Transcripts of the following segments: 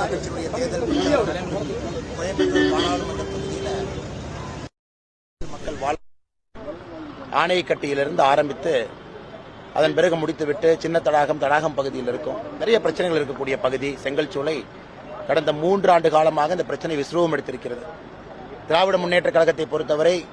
ஜனதா தேர்தல் கோயம்புத்தூர் பாராளுமன்ற தொகுதியில் மக்கள் வாழ ஆணையக்கட்டியிலிருந்து ஆரம்பித்து அதன் பிறகு முடித்துவிட்டு சின்ன தடாகம் தடாகம் பகுதியில் இருக்கும். நிறைய பிரச்சனைகள் இருக்கக்கூடிய பகுதி செங்கல்சூளை கடந்த மூன்று ஆண்டு காலமாக இந்த பிரச்சனை விஸ்ரூபம் எடுத்திருக்கிறது. திராவிட முன்னேற்ற கழகத்தை பொறுத்தவரை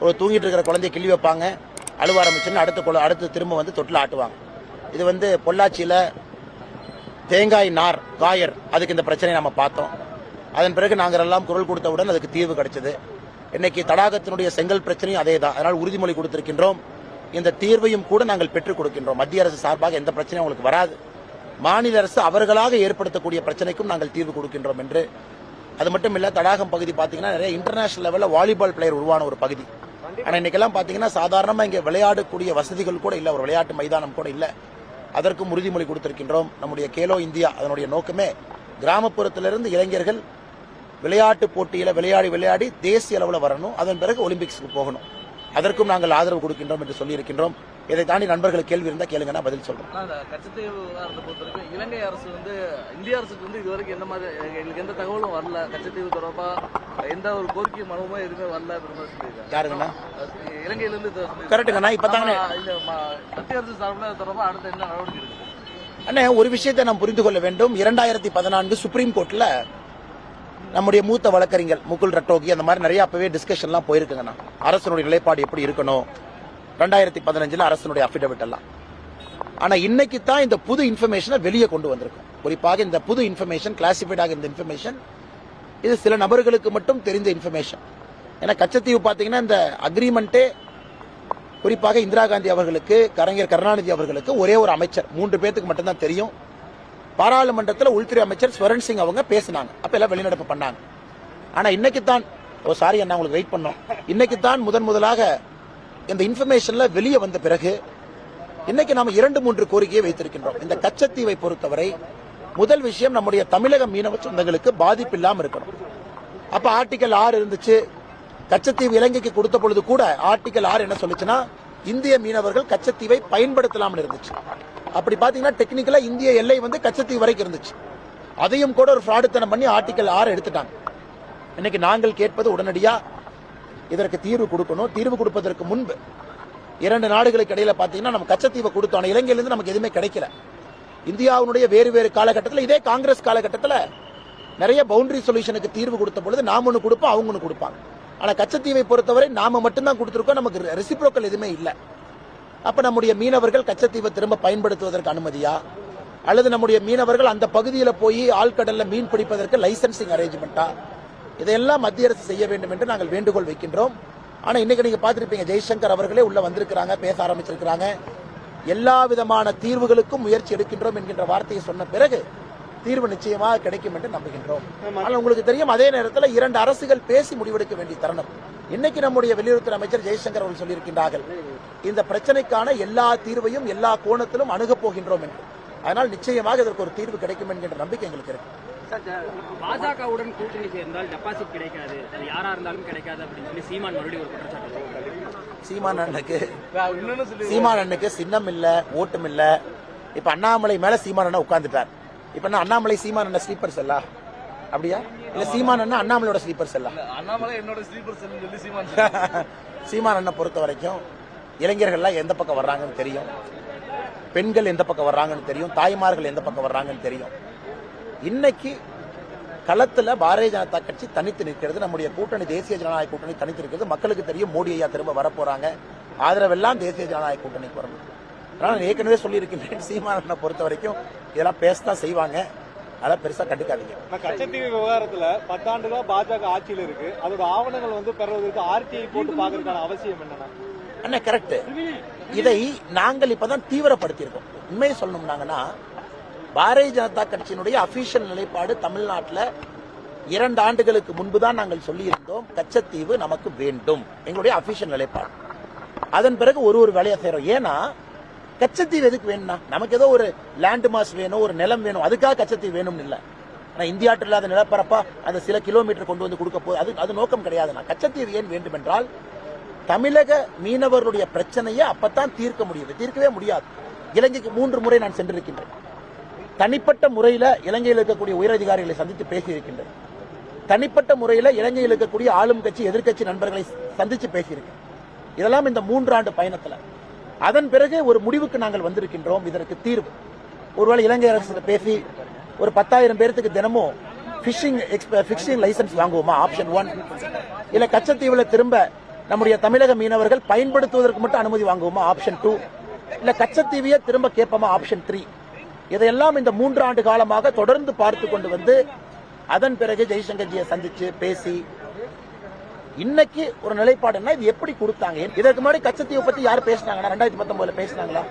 ஒரு தூங்கிட்டு இருக்கிற குழந்தைய கிள்ளி வைப்பாங்க. அழுவ ஆரம்பிச்சுன்னு அடுத்த குழ- அடுத்து திரும்ப வந்து தொட்டில் ஆட்டுவாங்க. இது வந்து பொள்ளாச்சியில் தேங்காய் நார் காயர் அதுக்கு இந்த பிரச்சனையை நம்ம பார்த்தோம். அதன் பிறகு நாங்கள் எல்லாம் குரல் கொடுத்தவுடன் அதுக்கு தீர்வு கிடைச்சது. இன்னைக்கு தடாகத்தினுடைய செங்கல் பிரச்சனையும் அதே தான் அதனால் உறுதிமொழி கொடுத்திருக்கின்றோம். இந்த தீர்வையும் கூட நாங்கள் பெற்றுக் கொடுக்கின்றோம். மத்திய அரசு சார்பாக எந்த பிரச்சனையும் உங்களுக்கு வராது. மாநில அரசு அவர்களாக ஏற்படுத்தக்கூடிய பிரச்சனைக்கும் நாங்கள் தீர்வு கொடுக்கின்றோம் என்று. அது மட்டும் இல்ல தடாகம் பகுதி பாத்தீங்கன்னா நிறைய இன்டர்நேஷனல் லெவல்ல வாலிபால் பிளேயர் உருவான ஒரு பகுதி. ஆனா இன்னைக்கெல்லாம் பாத்தீங்கன்னா சாதாரணமா இங்க விளையாடக்கூடிய வசதிகள் கூட இல்ல. ஒரு விளையாட்டு மைதானம் கூட இல்லை. அதற்கும் உறுதிமொழி கொடுத்திருக்கின்றோம். நம்முடைய கேலோ இந்தியா அதனுடைய நோக்கமே கிராமப்புறத்திலிருந்து இளைஞர்கள் விளையாட்டு போட்டியில் விளையாடி விளையாடி தேசிய அளவில் வரணும். அதன் பிறகு ஒலிம்பிக்ஸ்க்கு போகணும். அதற்கும் நாங்கள் ஆதரவு கொடுக்கின்றோம் என்று சொல்லியிருக்கின்றோம். இதை தாண்டி நண்பர்கள் கேள்வி இருந்தால் கேளுங்க நான் பதில் சொல்றேன். அந்த கச்சத்தீவு விவகாரத்தை இலங்கை அரசு வந்து இந்திய அரசுக்கு வந்து இது வரைக்கும் எந்த மாதிரி எங்களுக்கு எந்த தகவலும் வரல. கச்சத்தீவு தொடர்பாக எந்த ஒரு கோரிக்கை மனுவுமே எதுவுமே வரல யாருங்கண்ணா? அது இலங்கையில இருந்து இதை சொல்லியிருக்காங்க. கரெக்டுங்கண்ணா இந்த ம- மத்திய அரசு சார்பில் இது தொடர்பா அடுத்த என்ன நடவடிக்கை எடுக்குது அண்ணே ஒரு விஷயத்தை நாம் புரிந்து கொள்ள வேண்டும். இரண்டாயிரத்தி பதினான்கு சுப்ரீம் கோர்ட்ல நம்முடைய மூத்த வழக்கறிஞர் முகுல் ரட்டோகி அந்த மாதிரி நிறைய அப்பவே டிஸ்கஷன்லாம் போயிருக்குங்கண்ணா. அரசனுடைய நிலைப்பாடு எப்படி இருக்கணும்? ரெண்டாயிரத்தி பதினஞ்சுல அரசனுடைய அபிடவிட் எல்லாம். ஆனா இன்னைக்கு தான் இந்த புது இன்ஃபர்மேஷனை வெளியே கொண்டு வந்திருக்கும் குறிப்பாக இந்த புது இன்ஃபர்மேஷன் கிளாசிஃபைட் ஆக இந்த இன்ஃபர்மேஷன் இது சில நபர்களுக்கு மட்டும் தெரிந்த இன்ஃபர்மேஷன் ஏன்னா கச்சத்தீவு பார்த்தீங்கன்னா இந்த அக்ரிமெண்ட்டே குறிப்பாக இந்திரா காந்தி அவர்களுக்கு கலைஞர் கருணாநிதி அவர்களுக்கு ஒரே ஒரு அமைச்சர். மூன்று பேர்த்துக்கு மட்டும்தான் தெரியும். பாராளுமன்றத்தில் உள்துறை அமைச்சர் ஸ்வரன் சிங் அவங்க பேசினாங்க. அப்போ எல்லாம் வெளிநடப்பு பண்ணாங்க. ஆனால் இன்னைக்கு தான் ஓ சாரி அண்ணா உங்களுக்கு வெயிட் பண்ணோம். இன்னைக்கு தான் முதன் முதலாக இந்த இன்ஃபர்மேஷனில் வெளியே வந்த பிறகு இன்னைக்கு நாம் இரண்டு மூன்று கோரிக்கையை வைத்திருக்கின்றோம். இந்த கச்சத்தீவை பொறுத்தவரை முதல் விஷயம் நம்முடைய தமிழக மீனவ சொந்தங்களுக்கு பாதிப்பு இல்லாமல் இருக்கணும். அப்ப ஆர்டிகல் ஆறு இருந்துச்சு. கச்சத்தீவு இலங்கைக்கு கொடுத்த பொழுது கூட ஆர்டிகல் ஆறு என்ன சொல்லுச்சுன்னா இந்திய மீனவர்கள் கச்சத்தீவை பயன்படுத்தலாம்னு இருந்துச்சு. அப்படி பாத்தீங்கன்னா டெக்னிக்கலா இந்திய எல்லை வந்து கச்சத்தீவு வரைக்கும் இருந்துச்சு. அதையும் கூட ஒரு ஃப்ராடுத்தனம் பண்ணி ஆர்டிகல் ஆறு எடுத்துட்டாங்க. இன்னைக்கு நாங்கள் கேட்பது உடனடியா இதற்கு தீர்வு கொடுக்கணும். தீர்வு கொடுப்பதற்கு முன்பு இரண்டு நாடுகளுக்கு இடையில பாத்தீங்கன்னா நம்ம கச்சத்தீவை கொடுத்தோம். இலங்கையிலிருந்து நமக்கு எதுவுமே கிடைக்கல. இந்தியாவுடைய வேறு வேறு காலகட்டத்தில் இதே காங்கிரஸ் காலகட்டத்தில் நிறைய பவுண்டரி சொல்யூஷனுக்கு தீர்வு கொடுத்த பொழுது நாம் ஒன்று கொடுப்போம் அவங்க ஒன்று கொடுப்பாங்க. ஆனால் கச்சத்தீவை பொறுத்தவரை நாம மட்டும்தான் கொடுத்துருக்கோம் நமக்கு ரெசிப்ரோக்கல் எதுவுமே இல்லை. அப்போ நம்முடைய மீனவர்கள் கச்சத்தீவை திரும்ப பயன்படுத்துவதற்கு அனுமதியா? அல்லது நம்முடைய மீனவர்கள் அந்த பகுதியில் போய் ஆழ்கடலில் மீன் பிடிப்பதற்கு லைசன்சிங் அரேஞ்ச்மெண்ட்டா இதையெல்லாம் மத்திய அரசு செய்ய வேண்டும் என்று நாங்கள் வேண்டுகோள் வைக்கின்றோம். ஆனால் இன்னைக்கு நீங்கள் பார்த்துருப்பீங்க ஜெய்சங்கர் அவர்களே உள்ளே வந்திருக்கிறாங்க பேச ஆரம்பிச்சிருக்கிறாங்க. எல்லா விதமான தீர்வுகளுக்கும் முயற்சி எடுக்கின்றோம் என்கின்ற வார்த்தையை சொன்ன பிறகு தீர்வு நிச்சயமாக கிடைக்கும் என்று நம்புகின்றோம். ஆனால் உங்களுக்கு தெரியும் அதே நேரத்தில் இரண்டு அரசுகள் பேசி முடிவெடுக்க வேண்டிய தருணம். இன்னைக்கு நம்முடைய வெளியுறவுத்துறை அமைச்சர் ஜெய்சங்கர் அவர்கள் சொல்லியிருக்கின்றார்கள் இந்த பிரச்சனைக்கான எல்லா தீர்வையும் எல்லா கோணத்திலும் அணுகப் போகின்றோம் என்று. அதனால் நிச்சயமாக இதற்கு ஒரு தீர்வு கிடைக்கும் என்கின்ற நம்பிக்கை எங்களுக்கு இருக்கு. பாஜகவுடன் கூட்டணி சேர்ந்தால் டெபாசிட் கிடைக்காது. அது யாரா இருந்தாலும் கிடைக்காது அப்படின்னு சொல்லி சீமான் மறுபடியும் ஒரு குற்றச்சாட்டு. சீமான் அண்ணனுக்கு சீமான் அண்ணனுக்கு சின்னம் இல்ல ஓட்டும் இல்ல. இப்ப அண்ணாமலை மேல சீமான் அண்ணன் உட்கார்ந்துட்டார். இப்ப என்ன அண்ணாமலை சீமான் அண்ணன் ஸ்லீப்பர்ஸ் எல்லாம் அப்படியா? இல்ல சீமான் அண்ணன் அண்ணாமலையோட ஸ்லீப்பர்ஸ் எல்லாம் அண்ணாமலை என்னோட ஸ்லீப்பர் செல் சொல்லி சீமான் சீமான் அண்ணன் பொறுத்த வரைக்கும் இளைஞர்கள்லாம் எந்த பக்கம் வர்றாங்கன்னு தெரியும். பெண்கள் எந்த பக்கம் வர்றாங்கன்னு தெரியும். தாய்மார்கள் எந்த பக்கம் வர்றாங்கன்னு தெரியும். இன்னைக்கு களத்துல பாரதிய ஜனதா கட்சி தனித்து நிற்கிறது. நம்முடைய கூட்டணி தேசிய ஜனநாயக கூட்டணி தனித்து இருக்கிறது மக்களுக்கு தெரியும் மோடி ஐயா திரும்ப வரப்போறாங்க. ஆதரவெல்லாம் தேசிய ஜனநாயக கூட்டணிக்கு வரணும். நான் ஏற்கனவே சொல்லியிருக்கின்றேன் சீமானனை பொறுத்த வரைக்கும் இதெல்லாம் பேசத்தான் செய்வாங்க. அதெல்லாம் பெருசா கண்டுக்காதீங்க. கச்சத்தீவு விவகாரத்துல பத்தாண்டுகளா பாஜக ஆட்சியில் இருக்கு. அதோட ஆவணங்கள் வந்து பெறுவதற்கு ஆர்டிஐ போட்டு பாக்குறதுக்கான அவசியம் என்னன்னா? அண்ணா கரெக்ட் இதை நாங்கள் இப்பதான் தீவிரப்படுத்தியிருக்கோம். உண்மையை சொல்லணும்னாங்கன்னா பாரதிய ஜனதா கட்சியினுடைய அபிஷியல் நிலைப்பாடு தமிழ்நாட்டில் இரண்டு ஆண்டுகளுக்கு முன்பு தான் நாங்கள் சொல்லியிருந்தோம். கச்சத்தீவு நமக்கு வேண்டும். எங்களுடைய அபிஷியல் நிலைப்பாடு. அதன் பிறகு ஒரு ஒரு வேலையை செய்கிறோம் ஏன்னா கச்சத்தீவு எதுக்கு வேணும்னா நமக்கு ஏதோ ஒரு லேண்ட் மாஸ் வேணும் ஒரு நிலம் வேணும். அதுக்காக கச்சத்தீவு வேணும்னு இல்லை. ஆனால் இந்தியாட்டில் இல்லாத நிலப்பரப்பா அந்த சில கிலோமீட்டர் கொண்டு வந்து கொடுக்க போது அது அது நோக்கம் கிடையாதுண்ணா கச்சத்தீவு ஏன் வேண்டும் என்றால் தமிழக மீனவர்களுடைய பிரச்சனையை அப்பத்தான் தீர்க்க முடியுது. தீர்க்கவே முடியாது. இலங்கைக்கு மூன்று முறை நான் சென்றிருக்கின்றேன். தனிப்பட்ட முறையில் இலங்கையில் இருக்கக்கூடிய உயரதிகாரிகளை சந்தித்து பேசியிருக்கின்றேன் தனிப்பட்ட முறையில் இலங்கையில் இருக்கக்கூடிய ஆளும் கட்சி எதிர்கட்சி நண்பர்களை சந்தித்து பேசியிருக்கேன் இதெல்லாம் இந்த மூன்றாண்டு பயணத்தில். அதன் பிறகு ஒரு முடிவுக்கு நாங்கள் வந்திருக்கின்றோம். இதற்கு தீர்வு. ஒருவேளை இலங்கை அரசு பேசி ஒரு பத்தாயிரம் பேர்த்துக்கு தினமும் ஃபிஷிங் ஃபிஷிங் லைசன்ஸ் வாங்குவோமா? ஆப்ஷன் ஒன் இல்லை கச்சத்தீவில் திரும்ப நம்முடைய தமிழக மீனவர்கள் பயன்படுத்துவதற்கு மட்டும் அனுமதி வாங்குவோமா? ஆப்ஷன் டூ இல்லை கச்சத்தீவையே திரும்ப கேட்போமா? ஆப்ஷன் த்ரீ இதையெல்லாம் இந்த மூன்று ஆண்டு காலமாக தொடர்ந்து பார்த்து கொண்டு வந்து அதன் பிறகு ஜெய்சங்கர்ஜியை சந்திச்சு பேசி இன்னைக்கு ஒரு நிலைப்பாடுன்னா இது எப்படி கொடுத்தாங்க? இதற்கு முன்னாடி கச்சத்தீவை பத்தி யார் பேசினாங்கன்னா ரெண்டாயிரத்தி பத்தொன்பதுல பேசினாங்களா?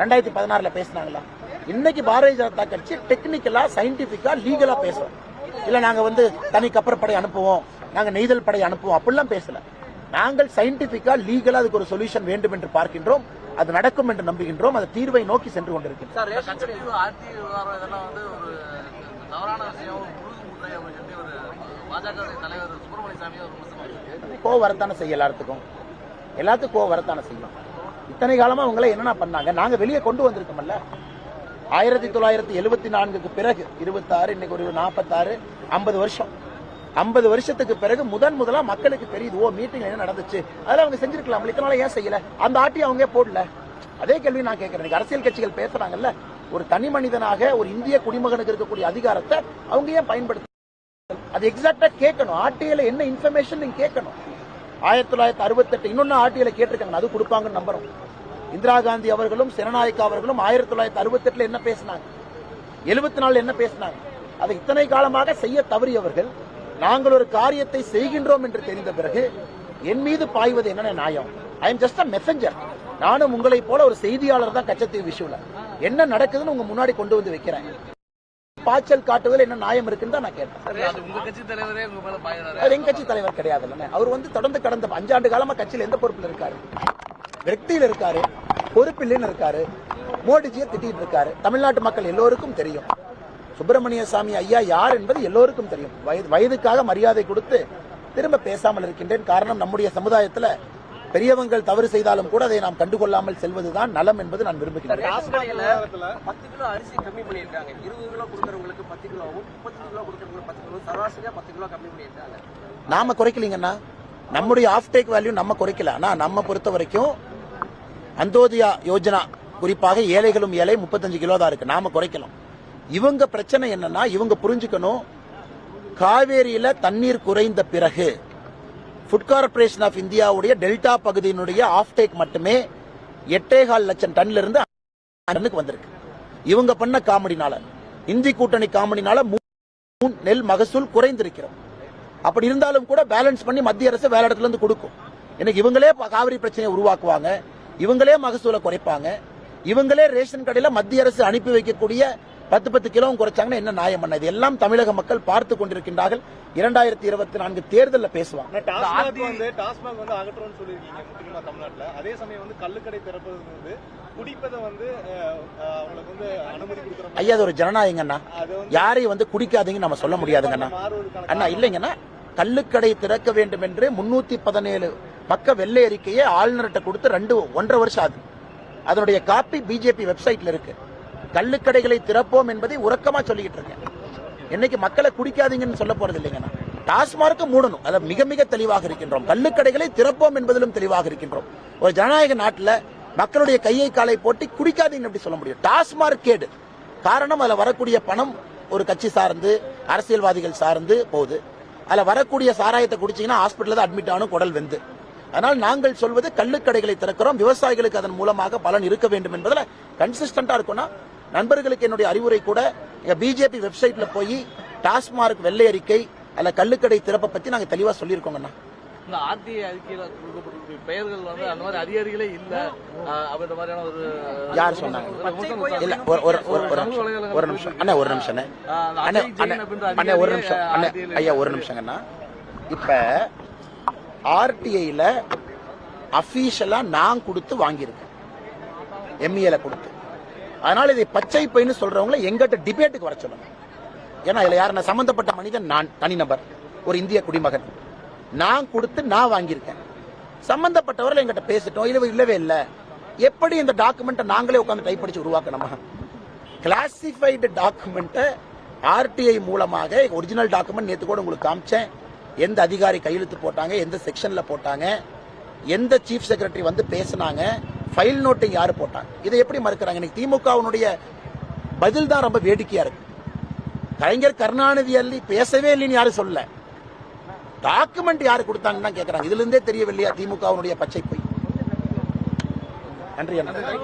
ரெண்டாயிரத்தி பதினாறுல பேசினாங்களா? இன்னைக்கு பாரதிய ஜனதா கட்சி டெக்னிக்கலா சயின்டிபிக்கா லீகலா பேசுறோம். இல்ல நாங்க வந்து தனி கப்பற்படை அனுப்புவோம். நாங்க நெய்தல் படை அனுப்புவோம். அப்படிலாம் பேசல. நாங்கள் சயின்டிபிக்கா லீகலா அதுக்கு ஒரு சொல்யூஷன் வேண்டும் என்று பார்க்கின்றோம். அது நடக்கும் என்று நம்புகின்றோம். அது தீர்வை நோக்கி சென்று வச்சிருக்கு. கோவம் வரத்தானே செய்யும் எல்லாத்துக்கும். எல்லாத்துக்கும் கோவம் வரத்தானே செய்யும். இத்தனை காலமா அவங்கள என்னென்ன பண்ணாங்க? நாங்க வெளியே கொண்டு வந்திருக்கோம்ல. ஆயிரத்தி தொள்ளாயிரத்தி எழுபத்தி நான்குக்கு பிறகு இருபத்தாறு இன்னைக்கு ஒரு நாற்பத்தாறு ஐம்பது வருஷம். ஐம்பது வருஷத்துக்கு பிறகு முதன் முதலா மக்களுக்கு தெரியுது ஓ மீட்டிங் என்ன நடந்துச்சு? அதெல்லாம் அவங்க செஞ்சிருக்கலாம் இத்தனால ஏன் செய்யல? அந்த ஆட்டி அவங்க போடல? அதே கேள்வி நான் கேட்கிறேன். அரசியல் கட்சிகள் பேசுறாங்கல்ல ஒரு தனி மனிதனாக ஒரு இந்திய குடிமகனுக்கு இருக்கக்கூடிய அதிகாரத்தை அவங்க ஏன் பயன்படுத்த அது எக்ஸாக்டா கேட்கணும். ஆர்டிஐல என்ன இன்ஃபர்மேஷன் நீங்க கேட்கணும். ஆயிரத்தி தொள்ளாயிரத்தி அறுபத்தெட்டு இன்னொன்னு ஆர்டிஐல கேட்டிருக்காங்க அது கொடுப்பாங்கன்னு நம்புறோம். இந்திரா காந்தி அவர்களும் சிறநாயக்கா அவர்களும் ஆயிரத்தி தொள்ளாயிரத்தி அறுபத்தெட்டுல என்ன பேசினாங்க? எழுபத்தி நாலு என்ன பேசினாங்க? அதை இத்தனை காலமாக செய்ய தவறியவர்கள் நாங்கள் ஒரு காரியத்தை செய்கின்றோம் என்று தெரிந்த பிறகு என் மீது பாய்வது என்னென்ன நியாயம்? I am just a messenger நானும் உங்களைப் போல ஒரு செய்தியாளர் தான் கச்சத்தீவு விஷயம்ல என்ன நடக்குதுன்னு உங்க முன்னாடி கொண்டு வந்து வைக்கிறேன். பாய்ச்சல் காட்டுவதில் என்ன நியாயம் இருக்குன்னு தான் நான் கேட்டேன். அது எங்க கட்சி தலைவர் கிடையாது. அவர் வந்து தொடர்ந்து கடந்த அஞ்சாண்டு காலமா கட்சியில் எந்த பொறுப்புல இருக்காரு? வெற்றியில் இருக்காரு பொறுப்பில்லைன்னு இருக்காரு மோடிஜியை திட்டிட்டு இருக்காரு. தமிழ்நாட்டு மக்கள் எல்லோருக்கும் தெரியும். சுப்பிரமணிய சாமி ஐயா யார் என்பது எல்லோருக்கும் தெரியும். வயது வயதுக்காக மரியாதை கொடுத்து திரும்ப பேசாமல் இருக்கின்றேன். காரணம் நம்முடைய சமுதாயத்துல பெரியவங்கள் தவறு செய்தாலும் கூட அதை நாம் கண்டுகொள்ளாமல் செல்வதுதான் நலம் என்பது நான் விரும்புகிறேன் நாம குறைக்கலீங்கண்ணா. நம்முடைய ஆஃப் டேக் வேல்யூ நம்ம குறைக்கல. ஆனா நம்ம பொறுத்த வரைக்கும் அந்தோதியா யோஜனா குறிப்பாக ஏழைகளும் ஏழை முப்பத்தஞ்சு கிலோ தான் இருக்கு. நாம குறைக்கலாம் இவங்க பிரச்சனை என்னன்னா இவங்க புரிஞ்சுக்கணும் காவேரியில தண்ணீர் குறைந்த பிறகு ஃபுட் கார்பரேஷன் ஆஃப் இந்தியாவுடைய டெல்டா பகுதியினுடைய ஆஃப் டேக் மட்டுமே எட்டேகால் லட்சம் டன்ல இருந்து டன்னுக்கு வந்திருக்கு. இவங்க பண்ண காமெடினால இந்தி கூட்டணி காமெடினால நெல் மகசூல் குறைந்திருக்கிறோம். அப்படி இருந்தாலும் கூட பேலன்ஸ் பண்ணி மத்திய அரசு வேலை இடத்துல இருந்து கொடுக்கும். எனக்கு இவங்களே காவிரி பிரச்சனையை உருவாக்குவாங்க இவங்களே மகசூலை குறைப்பாங்க இவங்களே ரேஷன் கடையில மத்திய அரசு அனுப்பி வைக்கக்கூடிய பத்து பத்து கிலோவும் குறைச்சாங்கன்னா என்ன நியாயம் பண்ண? இது எல்லாம் தமிழக மக்கள் பார்த்து கொண்டிருக்கின்றார்கள். இரண்டாயிரத்தி இருபத்தி நான்கு தேர்தலில் பேசுவாங்க. டாஸ்மாக் வந்து டாஸ்மாக் வந்து அகற்றோம்னு சொல்லியிருக்கீங்க முக்கியமா தமிழ்நாட்டுல. அதே சமயம் வந்து கள்ளுக்கடை திறப்பது வந்து ஐயா அது ஒரு ஜனநாயகங்கண்ணா யாரையும் வந்து குடிக்காதீங்கன்னு நம்ம சொல்ல முடியாதுங்கண்ணா அண்ணா. இல்லைங்கண்ணா. கள்ளுக்கடை திறக்க வேண்டும் என்று முன்னூத்தி பதினேழு பக்க வெள்ளை அறிக்கையை ஆளுநர்கிட்ட கொடுத்து ரெண்டு ஒன்றரை வருஷம் ஆகுது. அதனுடைய காப்பி பிஜேபி வெப்சைட்ல இருக்கு. கள்ளுக்கடைகளை திறப்போம் என்பதை உறக்கமா சொல்லிக்கிட்டு இருக்கேன். இன்னைக்கு மக்களை குடிக்காதீங்கன்னு சொல்ல போறது இல்லைங்கண்ணா டாஸ்மார்க்கு மூடணும். அதை மிக மிக தெளிவாக இருக்கின்றோம். கள்ளுக்கடைகளை திறப்போம் என்பதிலும் தெளிவாக இருக்கின்றோம். ஒரு ஜனநாயக நாட்டில் மக்களுடைய கையை காலை போட்டி குடிக்காதீங்கன்னு எப்படி சொல்ல முடியும்? டாஸ்மார்க் கேடு. காரணம் அதுல வரக்கூடிய பணம் ஒரு கட்சி சார்ந்து அரசியல்வாதிகள் சார்ந்து போகுது. அதில் வரக்கூடிய சாராயத்தை குடிச்சீங்கன்னா ஹாஸ்பிட்டலில் தான் அட்மிட் ஆகணும் குடல் வெந்து. அதனால் நாங்கள் சொல்வது கள்ளுக்கடைகளை திறக்கிறோம். விவசாயிகளுக்கு அதன் மூலமாக பலன் இருக்க வேண்டும் என்பதில் கன்சிஸ்டண்டாக இருக்கும்னா நண்பர்களுக்கு என்னுடைய அறிவுரை கூட பிஜேபி வெப்சைட்ல போய் டாஸ்மார்க் வெள்ளை அறிக்கை அல்ல கள்ளுக்கடை திறப்பை பத்தி நாங்க தெளிவா சொல்லியிருக்கோங்கண்ணா. இந்த ஆர்டிஐ அறிக்கையில கொடுக்கப்பட்டிருக்க பெயர்கள் வந்து அந்த மாதிரி அதிகாரிகளே இல்ல. ஆஹ் அப்படின்ற மாதிரியான ஒரு யார் சொன்னாங்க? இல்ல ஒரு ஒரு ஒரு நிமிஷம் ஒரு நிமிஷம். அண்ணா ஒரு நிமிஷம் அண்ணே. ஒரு நிமிஷம் அண்ணே ஐயா ஒரு நிமிஷங்கண்ணா. இப்ப ஆர்டிஐல அபிஷியலா நான் கொடுத்து வாங்கியிருக்கேன். எம்இஏல கொடுத்து. அதனால இதை பச்சை பைன்னு சொல்றவங்கள எங்கிட்ட டிபேட்டுக்கு வர சொல்லுங்க ஏன்னா இதுல யாருன்னா சம்பந்தப்பட்ட மனிதன் நான் தனிநபர் ஒரு இந்திய குடிமகன். நான் கொடுத்து நான் வாங்கியிருக்கேன். சம்பந்தப்பட்டவர்கள் எங்கிட்ட பேசிட்டோம் இல்லை இல்லவே இல்லை. எப்படி இந்த டாக்குமெண்ட்டை நாங்களே உட்காந்து டைப் அடிச்சு உருவாக்கணுமா? கிளாசிஃபைடு டாக்குமெண்ட்டை ஆர்டிஐ மூலமாக ஒரிஜினல் டாக்குமெண்ட் நேற்று கூட உங்களுக்கு காமிச்சேன். எந்த அதிகாரி கையெழுத்து போட்டாங்க எந்த செக்ஷனில் போட்டாங்க எந்த சீஃப் செக்ரட்டரி வந்து பேசினாங்க ஃபைல் நோட்டிங் யாரு போட்டாங்க? இதை எப்படி மறுக்கிறாங்க? இன்னைக்கு திமுகவினுடைய பதில் தான் ரொம்ப வேடிக்கையா இருக்கு. கலைஞர் கருணாநிதி அள்ளி பேசவே இல்லைன்னு யாரும் சொல்லல. டாக்குமெண்ட் யாரு கொடுத்தாங்கன்னு தான் கேக்குறாங்க. இதுல இருந்தே தெரியவில்லையா திமுகவினுடைய பச்சை பொய்? நன்றி அண்ணா. நன்றி.